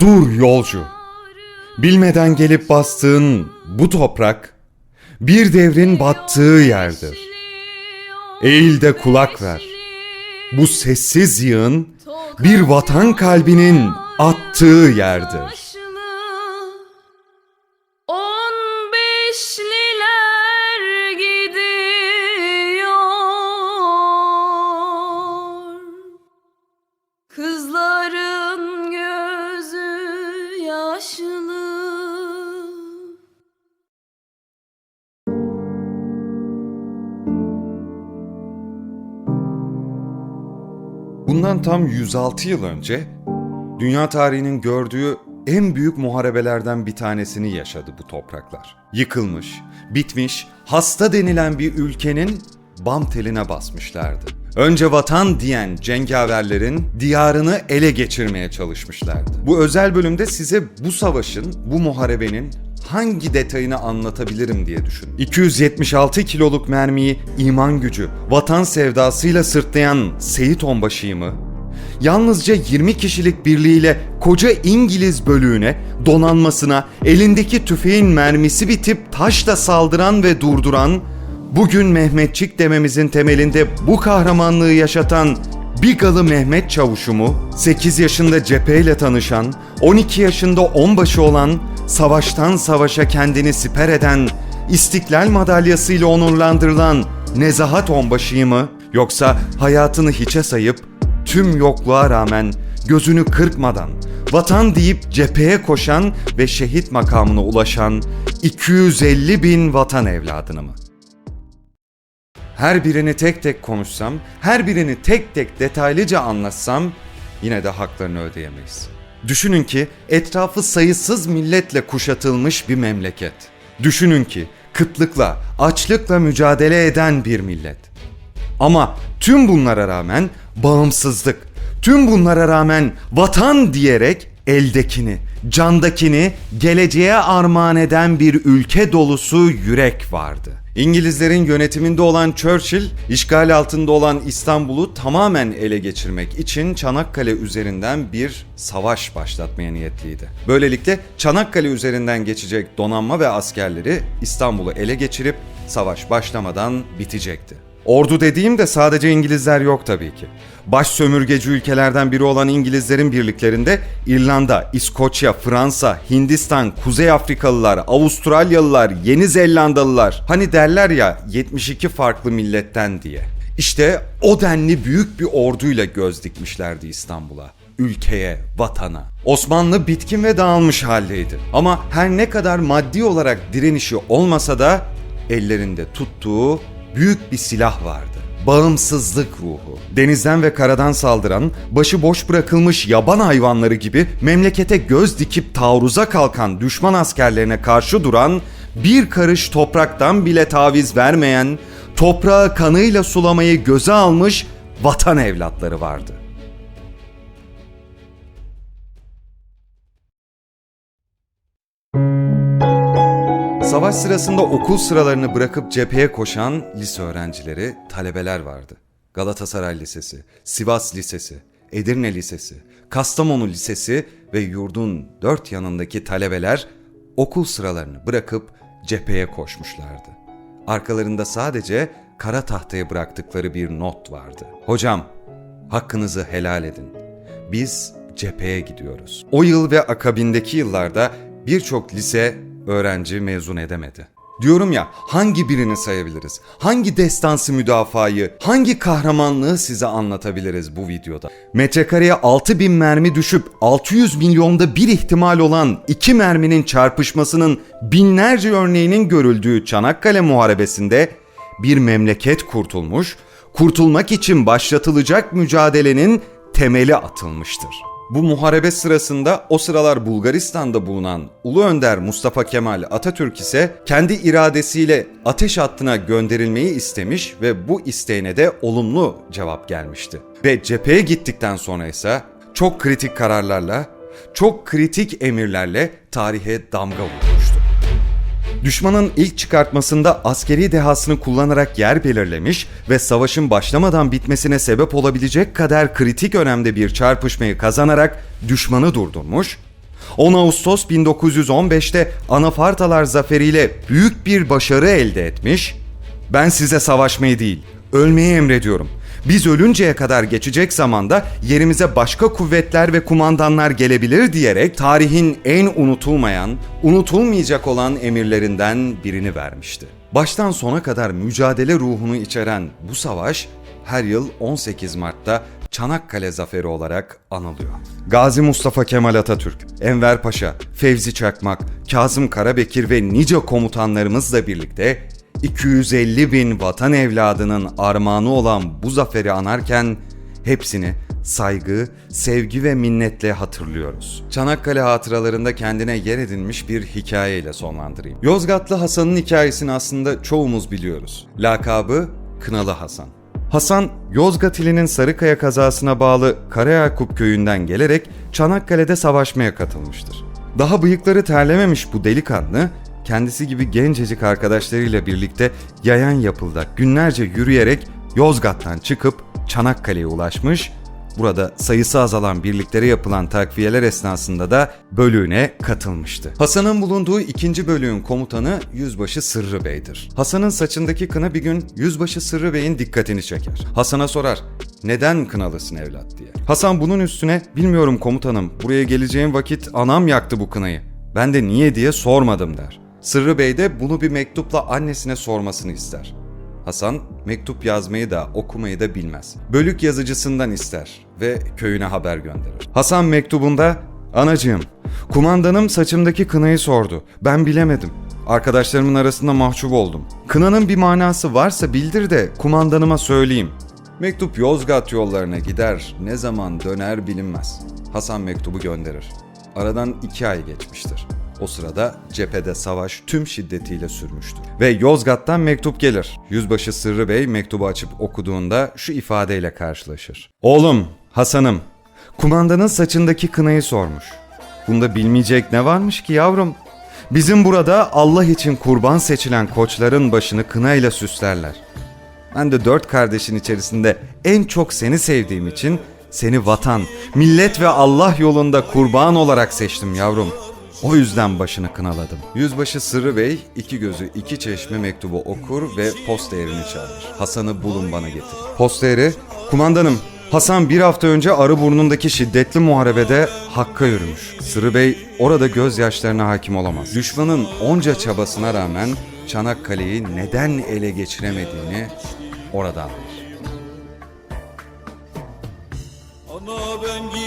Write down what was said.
Dur yolcu. Bilmeden gelip bastığın bu toprak bir devrin battığı yerdir. Eğil de kulak ver. Bu sessiz yığın bir vatan kalbinin attığı yerdir. Bundan tam 106 yıl önce dünya tarihinin gördüğü en büyük muharebelerden bir tanesini yaşadı bu topraklar. Yıkılmış, bitmiş, hasta denilen bir ülkenin bam teline basmışlardı. Önce vatan diyen cengaverlerin diyarını ele geçirmeye çalışmışlardı. Bu özel bölümde size bu savaşın, bu muharebenin hangi detayını anlatabilirim diye düşün. 276 kiloluk mermiyi iman gücü, vatan sevdasıyla sırtlayan Seyit Onbaşı'yı mı? Yalnızca 20 kişilik birliğiyle koca İngiliz bölüğüne, donanmasına, elindeki tüfeğin mermisi bitip taşla saldıran ve durduran, bugün Mehmetçik dememizin temelinde bu kahramanlığı yaşatan Bigalı Mehmet Çavuşu mu? 8 yaşında cepheyle tanışan, 12 yaşında onbaşı olan, savaştan savaşa kendini siper eden, İstiklal madalyasıyla onurlandırılan Nezahat Onbaşı'yı mı? Yoksa hayatını hiçe sayıp tüm yokluğa rağmen gözünü kırpmadan vatan deyip cepheye koşan ve şehit makamına ulaşan 250 bin vatan evladını mı? Her birini tek tek konuşsam, her birini tek tek detaylıca anlatsam yine de haklarını ödeyemeyiz. Düşünün ki etrafı sayısız milletle kuşatılmış bir memleket. Düşünün ki kıtlıkla, açlıkla mücadele eden bir millet. Ama tüm bunlara rağmen bağımsızlık, tüm bunlara rağmen vatan diyerek eldekini, candakini geleceğe armağan eden bir ülke dolusu yürek vardı. İngilizlerin yönetiminde olan Churchill, işgal altında olan İstanbul'u tamamen ele geçirmek için Çanakkale üzerinden bir savaş başlatmaya niyetliydi. Böylelikle Çanakkale üzerinden geçecek donanma ve askerleri İstanbul'u ele geçirip savaş başlamadan bitecekti. Ordu dediğimde sadece İngilizler yok tabii ki. Baş sömürgeci ülkelerden biri olan İngilizlerin birliklerinde İrlanda, İskoçya, Fransa, Hindistan, Kuzey Afrikalılar, Avustralyalılar, Yeni Zelandalılar. Hani derler ya 72 farklı milletten diye. İşte o denli büyük bir orduyla göz dikmişlerdi İstanbul'a ülkeye, vatana. Osmanlı bitkin ve dağılmış haldeydi. Ama her ne kadar maddi olarak direnişi olmasa da ellerinde tuttuğu büyük bir silah vardı. Bağımsızlık ruhu. Denizden ve karadan saldıran, başı boş bırakılmış yaban hayvanları gibi memlekete göz dikip taarruza kalkan düşman askerlerine karşı duran, bir karış topraktan bile taviz vermeyen, toprağı kanıyla sulamayı göze almış vatan evlatları vardı. Savaş sırasında okul sıralarını bırakıp cepheye koşan lise öğrencileri, talebeler vardı. Galatasaray Lisesi, Sivas Lisesi, Edirne Lisesi, Kastamonu Lisesi ve yurdun dört yanındaki talebeler okul sıralarını bırakıp cepheye koşmuşlardı. Arkalarında sadece kara tahtaya bıraktıkları bir not vardı. Hocam, hakkınızı helal edin. Biz cepheye gidiyoruz. O yıl ve akabindeki yıllarda birçok lise öğrenci mezun edemedi. Diyorum ya hangi birini sayabiliriz? Hangi destansı müdafayı, hangi kahramanlığı size anlatabiliriz bu videoda? Metrekareye 6000 mermi düşüp 600 milyonda bir ihtimal olan iki merminin çarpışmasının binlerce örneğinin görüldüğü Çanakkale Muharebesi'nde bir memleket kurtulmuş, kurtulmak için başlatılacak mücadelenin temeli atılmıştır. Bu muharebe sırasında o sıralar Bulgaristan'da bulunan Ulu Önder Mustafa Kemal Atatürk ise kendi iradesiyle ateş hattına gönderilmeyi istemiş ve bu isteğine de olumlu cevap gelmişti. Ve cepheye gittikten sonra ise çok kritik kararlarla, çok kritik emirlerle tarihe damga vurmuştu. Düşmanın ilk çıkartmasında askeri dehasını kullanarak yer belirlemiş ve savaşın başlamadan bitmesine sebep olabilecek kadar kritik önemde bir çarpışmayı kazanarak düşmanı durdurmuş, 10 Ağustos 1915'te Anafartalar zaferiyle büyük bir başarı elde etmiş, ben size savaşmayı değil, ölmeyi emrediyorum. Biz ölünceye kadar geçecek zamanda yerimize başka kuvvetler ve kumandanlar gelebilir diyerek tarihin en unutulmayan, unutulmayacak olan emirlerinden birini vermişti. Baştan sona kadar mücadele ruhunu içeren bu savaş her yıl 18 Mart'ta Çanakkale Zaferi olarak anılıyor. Gazi Mustafa Kemal Atatürk, Enver Paşa, Fevzi Çakmak, Kazım Karabekir ve nice komutanlarımızla birlikte 250 bin vatan evladının armağanı olan bu zaferi anarken hepsini saygı, sevgi ve minnetle hatırlıyoruz. Çanakkale hatıralarında kendine yer edinmiş bir hikayeyle sonlandırayım. Yozgatlı Hasan'ın hikayesini aslında çoğumuz biliyoruz. Lakabı Kınalı Hasan. Hasan, Yozgat ilinin Sarıkaya kazasına bağlı Karayakup köyünden gelerek Çanakkale'de savaşmaya katılmıştır. Daha bıyıkları terlememiş bu delikanlı, kendisi gibi gencecik arkadaşlarıyla birlikte yayan yapılda günlerce yürüyerek Yozgat'tan çıkıp Çanakkale'ye ulaşmış, burada sayısı azalan birliklere yapılan takviyeler esnasında da bölüğüne katılmıştı. Hasan'ın bulunduğu ikinci bölüğün komutanı Yüzbaşı Sırrı Bey'dir. Hasan'ın saçındaki kına bir gün Yüzbaşı Sırrı Bey'in dikkatini çeker. Hasan'a sorar, neden kınalısın evlat diye. Hasan bunun üstüne, bilmiyorum komutanım, buraya geleceğim vakit anam yaktı bu kınayı. Ben de niye diye sormadım der. Sırrı Bey de bunu bir mektupla annesine sormasını ister. Hasan mektup yazmayı da okumayı da bilmez. Bölük yazıcısından ister ve köyüne haber gönderir. Hasan mektubunda Anacığım, kumandanım saçımdaki kınayı sordu. Ben bilemedim. Arkadaşlarımın arasında mahcup oldum. Kınanın bir manası varsa bildir de kumandanıma söyleyeyim. Mektup Yozgat yollarına gider, ne zaman döner bilinmez. Hasan mektubu gönderir. Aradan iki ay geçmiştir. O sırada cephede savaş tüm şiddetiyle sürmüştür. Ve Yozgat'tan mektup gelir. Yüzbaşı Sırrı Bey mektubu açıp okuduğunda şu ifadeyle karşılaşır. Oğlum, Hasan'ım, kumandanın saçındaki kınayı sormuş. Bunda bilmeyecek ne varmış ki yavrum? Bizim burada Allah için kurban seçilen koçların başını kınayla süslerler. Ben de dört kardeşin içerisinde en çok seni sevdiğim için seni vatan, millet ve Allah yolunda kurban olarak seçtim yavrum. O yüzden başını kınaladım. Yüzbaşı Sırrı Bey iki gözü iki çeşme mektubu okur ve posta erini çağırır. Hasan'ı bulun bana getir. Posta eri, kumandanım Hasan bir hafta önce Arıburnu'ndaki şiddetli muharebede Hakk'a yürümüş. Sırrı Bey orada gözyaşlarına hakim olamaz. Düşmanın onca çabasına rağmen Çanakkale'yi neden ele geçiremediğini orada anlar. Ana ben